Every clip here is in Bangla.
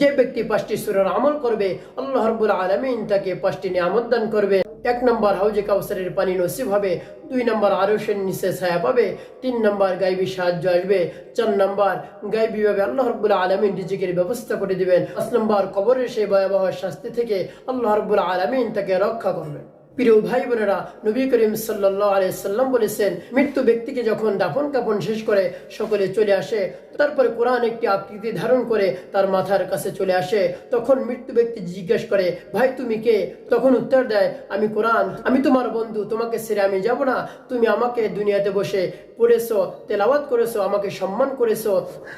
যে ব্যক্তি পাঁচটি সুরার আমল করবে, আল্লাহ রব্বুল আলমিন তাকে পাঁচটি নিয়ামত দান করবে। এক নম্বর হাউজে কাউসারের পানি নসিব হবে, দুই নম্বর আরশের নিচে ছায়া পাবে, তিন নম্বর গাইবি সাহায্য আসবে, চার নম্বর গাইবি ভাবে আল্লাহ রব্বুল আলমিন রিজিকের ব্যবস্থা করে দিবেন, পাঁচ নম্বর কবরের সেই ভয়াবহ শাস্তি থেকে আল্লাহ রব্বুল আলমিন তাকে রক্ষা করবেন। প্রিয় ভাই বোনেরা, নবী করিম সাল্লাহ আলাইসাল্লাম বলেছেন, মৃত্যু ব্যক্তিকে যখন দাফন কাপন শেষ করে সকলে চলে আসে, তারপরে কোরআন একটি আকৃতি ধারণ করে তার মাথার কাছে চলে আসে, তখন মৃত্যু ব্যক্তি জিজ্ঞেস করে, ভাই, তুমি কে? তখন উত্তর দেয়, আমি কোরআন, আমি তোমার বন্ধু, তোমাকে ছেড়ে আমি যাব না, তুমি আমাকে দুনিয়াতে বসে পড়েছো তেলাওয়াত করেছ, আমাকে সম্মান করেছ।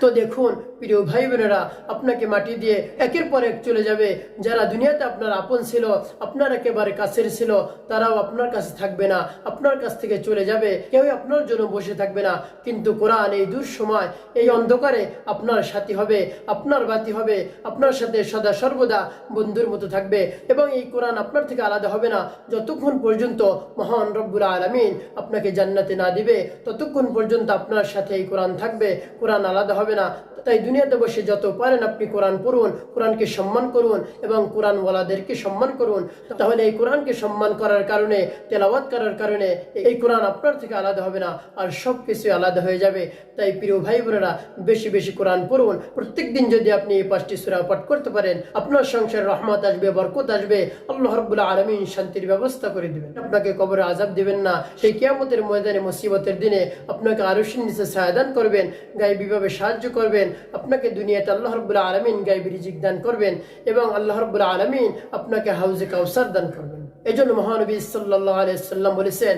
তো দেখুন, প্রিয় ভাই বোনেরা আপনাকে মাটি দিয়ে একের পর এক চলে যাবে। যারা দুনিয়াতে আপনার আপন ছিল, আপনার একেবারে কাছের ছিল, তারাও আপনার কাছে থাকবে না, আপনার কাছ থেকে চলে যাবে। কেউ আপনার জন্য বসে থাকবে না। কিন্তু কোরআন এই সময় এই অন্ধকারে আপনার সাথী হবে, আপনার বাতি হবে, আপনার সাথে সদা সর্বদা বন্ধুর মতো থাকবে। এবং এই কোরআন আপনার থেকে আলাদা হবে না। যতক্ষণ পর্যন্ত মহান রব্বুল আলমিন আপনাকে জান্নাতে না দিবে, ততক্ষণ পর্যন্ত আপনার সাথে এই কোরআন থাকবে কোরআন আলাদা হবে না। তাই দুনিয়াতে বসে যত পারেন আপনি কোরআন পড়ুন, কোরআনকে সম্মান করুন এবং কোরআন ওয়ালাদেরকে সম্মান করুন। তাহলে এই কোরআনকে সম্মান করার কারণে, তেলাওয়াত করার কারণে এই কোরআন আপনার থেকে আলাদা হবে না, আর সব কিছু আলাদা হয়ে যাবে। তাই প্রিয় ভাই বোনেরা বেশি বেশি কোরআন পড়ুন। প্রত্যেক দিন যদি আপনি এই পাঁচটি সুরা পাঠ করতে পারেন, আপনার সংসার রহমত আসবে, বরকত আসবে। আল্লাহ রব্বুল্লাহ আলমিন শান্তির ব্যবস্থা করে দিবেন। আপনাকে কবরে আজাব দিবেন না। সেই কিয়ামতের ময়দানে, মুসিবতের দিনে আপনাকে আরশিন নিচে সায়দান করবেন, গায়ে বিভাবে সাহায্য করবেন। আপনাকে দুনিয়াতে আল্লাহ রব্বুল্লাহ আলমিন রিজিক দান করবেন এবং আল্লাহ রব্বুল্লাহ আলমিন আপনাকে হাউজে কাউসার দান করবেন। এই জন্য মহানবী আলাইসাল্লাম বলেছেন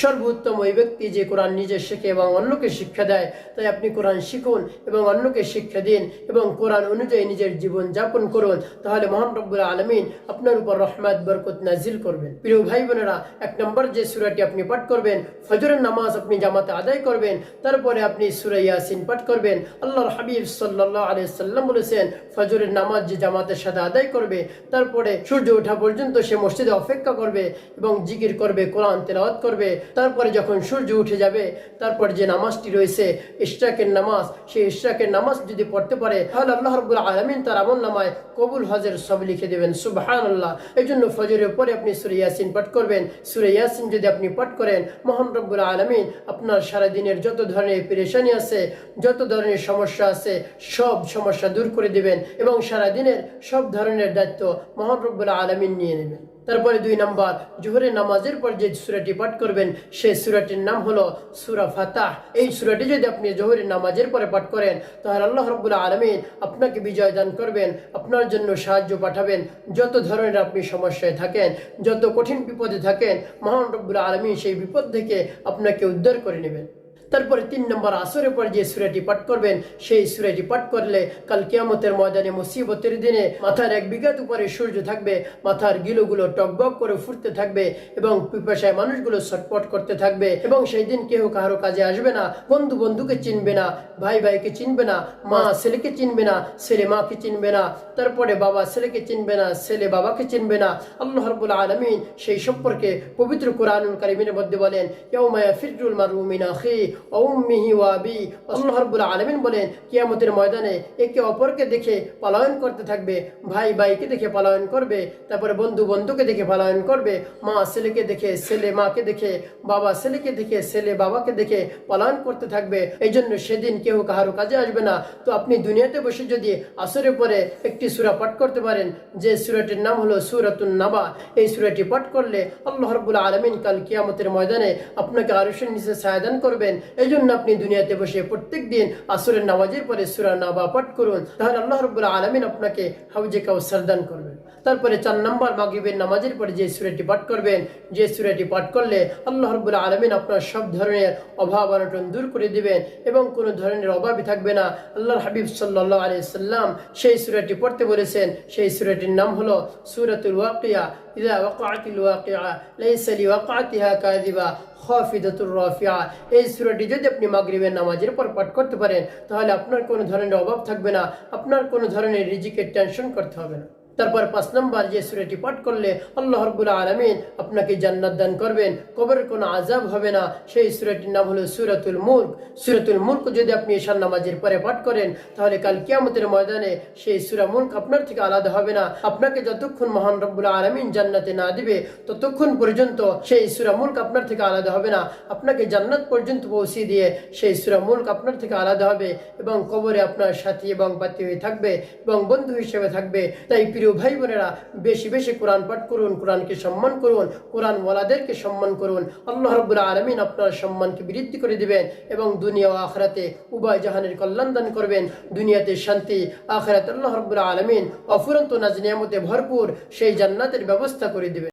সর্বোত্তম ওই ব্যক্তি যে কোরআন নিজে শেখে এবং অন্যকে শিক্ষা দেয়, তাই আপনি কোরআন শিখুন এবং অন্যকে শিক্ষা দিন এবং কোরআন অনুযায়ী নিজের জীবন যাপন করুন। তাহলে মহান রব্বুল আলমিন আপনার উপর রহমাত, বরকত নাজিল করবেন। প্রিয় ভাই বোনেরা এক নম্বর যে সুরাটি আপনি পাঠ করবেন, ফজরের নামাজ আপনি জামাতে আদায় করবেন, তারপরে আপনি সুরা ইয়াসিন পাঠ করবেন। আল্লাহর হাবিব সাল্লাহ আলিয়া সাল্লাম বলেছেন, ফজরের নামাজ যে জামাতের সাথে আদায় করবে তারপরে সূর্য ওঠা পর্যন্ত সে মসজিদে অপেক্ষা করবে এবং জিকির করবে, কোরআন তেলাওয়াত করবে। তারপরে যখন সূর্য উঠে যাবে, তারপর যে নামাজটি রয়েছে, ইশরাকের নামাজ, সেই ইশরাকের নামাজ যদি পড়তে পারে, তাহলে আল্লাহ রব্বুল আলমিন তার আমল নামায় কবুল হজের সব লিখে দেবেন। সুবাহান আল্লাহ এই জন্য ফজরের পরে আপনি সুরে ইয়াসিন পাঠ করবেন। সুরে ইয়াসিন যদি আপনি পাঠ করেন, মোহান রব্বুল আলমিন আপনার সারাদিনের যত ধরনের পেরেশানি আছে, যত ধরনের সমস্যা আছে, সব সমস্যা দূর করে দিবেন এবং সারাদিনের সব ধরনের দায়িত্ব মহান রব্বুল আলমিন নিয়ে নেবেন তারপরে দুই নম্বর, জোহরের নামাজের পর যে সুরাটি পাঠ করবেন, সেই সুরাটির নাম হলো সুরা ফাতাহ। এই সুরাটি যদি আপনি জোহরের নামাজের পরে পাঠ করেন, তাহলে আল্লাহ রব্বুল আলমিন আপনাকে বিজয় দান করবেন, আপনার জন্য সাহায্য পাঠাবেন। যত ধরনের আপনি সমস্যায় থাকেন, যত কঠিন বিপদে থাকেন, মহান রব্বুল আলমিন সেই বিপদ থেকে আপনাকে উদ্ধার করে নেবেন। তারপরে তিন নম্বর আসরের পর যে সুরাটি পাঠ করবেন, সেই সুরাটি পাঠ করলে কাল কিয়ামতের ময়দানে মুসিবতের দিনে মাথার এক বিঘাত উপরে সূর্য থাকবে, মাথার গিলোগুলো টকবক করে ফুটতে থাকবে এবং পিপাসায় মানুষগুলো ছটপট করতে থাকবে এবং সেই দিন কেউ কারও কাজে আসবে না, বন্ধু বন্ধুকে চিনবে না, ভাই ভাইকে চিনবে না, মা ছেলেকে চিনবে না, ছেলে মাকে চিনবে না, তারপরে বাবা ছেলেকে চিনবে না, ছেলে বাবাকে চিনবে না। আল্লাহ রব্বুল আলমিন সেই সম্পর্কে পবিত্র কোরআনুল কারিমিনের মধ্যে বলেন, ইয়াউমা ফিরুল মারুমিন আখি অউম্মিহি ওয়াবি আল্লাহ রাব্বুল আলামিন বলেন, কিয়ামতের ময়দানে একে অপরকে দেখে পলায়ন করতে থাকবে। ভাই ভাইকে দেখে পলায়ন করবে, তারপরে বন্ধু বন্ধুকে দেখে পলায়ন করবে, মা ছেলেকে দেখে ছেলে মাকে দেখে, বাবা ছেলেকে দেখে ছেলে বাবাকে দেখে পলায়ন করতে থাকবে। এই জন্য সেদিন কেউ কাহারো কাজে আসবে না। তো আপনি দুনিয়াতে বসে যদি আসরে পরে একটি সুরা পাঠ করতে পারেন, যে সুরাটির নাম হলো সুরাতুন নাবা। এই সুরাটি পাঠ করলে আল্লাহ রব্বুল আলমিন কাল কিয়ামতের ময়দানে আপনাকে আরশের নিচে সায়দান করবেন। এই জন্য আপনি দুনিয়াতে বসে প্রত্যেক দিন আসরের নামাজের পরে সুরা নাবা পাঠ করুন। তাহলে আল্লাহ রব্বুল আলমিন আপনাকে হাউজে কাউসার দান করবেন তারপরে চার নম্বর মাগিবের নামাজের পরে যে সুরেটি পাঠ করবেন, যে সুরেটি পাঠ করলে আল্লাহ রবুল্লা আলমিন আপনার সব ধরনের অভাব অনটন দূর করে দিবেন এবং কোনো ধরনের অভাবই থাকবে না। আল্লাহর হাবিব সাল্লাহ আলি সাল্লাম সেই সুরেটি পড়তে বলেছেন। সেই সুরেটির নাম হলো সুরাতুল ওয়াকিয়া। ইদা ওয়াকাতিল ওয়াকিয়া লাইসালি ওয়াকাতিহা কাজিবা খাফিদাতুর রাফিয়া এই সুরাটি যদি আপনি মাগরিবের নামাজের পর পাঠ করতে পারেন, তাহলে আপনার কোনো ধরনের অভাব থাকবে না। আপনার কোনো ধরনের রিজিকের টেনশন করতে হবে না। তারপর পাঁচ নম্বর যে সুরাটি পাঠ করলে আল্লাহ রব্বুল আলমিন আপনাকে জান্নাত দান করবেন। কবরের কোনো আজাব হবে না। সেই সুরাটির নাম হলো সুরাতুল মুল্ক। সুরাতুল মুল্ক যদি আপনি ঈশান নামাজের পরে পাঠ করেন, তাহলে কাল কিয়ামতের ময়দানে সেই সুরা মুল্ক আপনার থেকে আলাদা হবে না। আপনাকে যতক্ষণ মহান রব্বুল আলমিন জান্নাতে না দিবে, ততক্ষণ পর্যন্ত সেই সুরা মুল্ক আপনার থেকে আলাদা হবে না। আপনাকে জান্নাত পর্যন্ত পৌঁছে দিয়ে সেই সুরা মুল্ক আপনার থেকে আলাদা হবে এবং কবরে আপনার সাথী এবং পাতি হয়ে থাকবে এবং বন্ধু হিসেবে থাকবে। তাই প্রিয় ভাই বোনেরা বেশি বেশি কোরআন পাঠ করুন, কোরআনকে সম্মান করুন কোরআন ওয়ালাদেরকে সম্মান করুন। আল্লাহ রব্বুল আলমিন আপনার সম্মানকে বৃদ্ধি করে দিবেন এবং দুনিয়া ও আখরাতে উভয় জাহানের কল্যাণ দান করবেন। দুনিয়াতে শান্তি, আখরাত আল্লাহ রব্বুল আলমিন অফুরন্ত নাজ নিয়ামতে ভরপুর সেই জান্নাতের ব্যবস্থা করে দিবেন।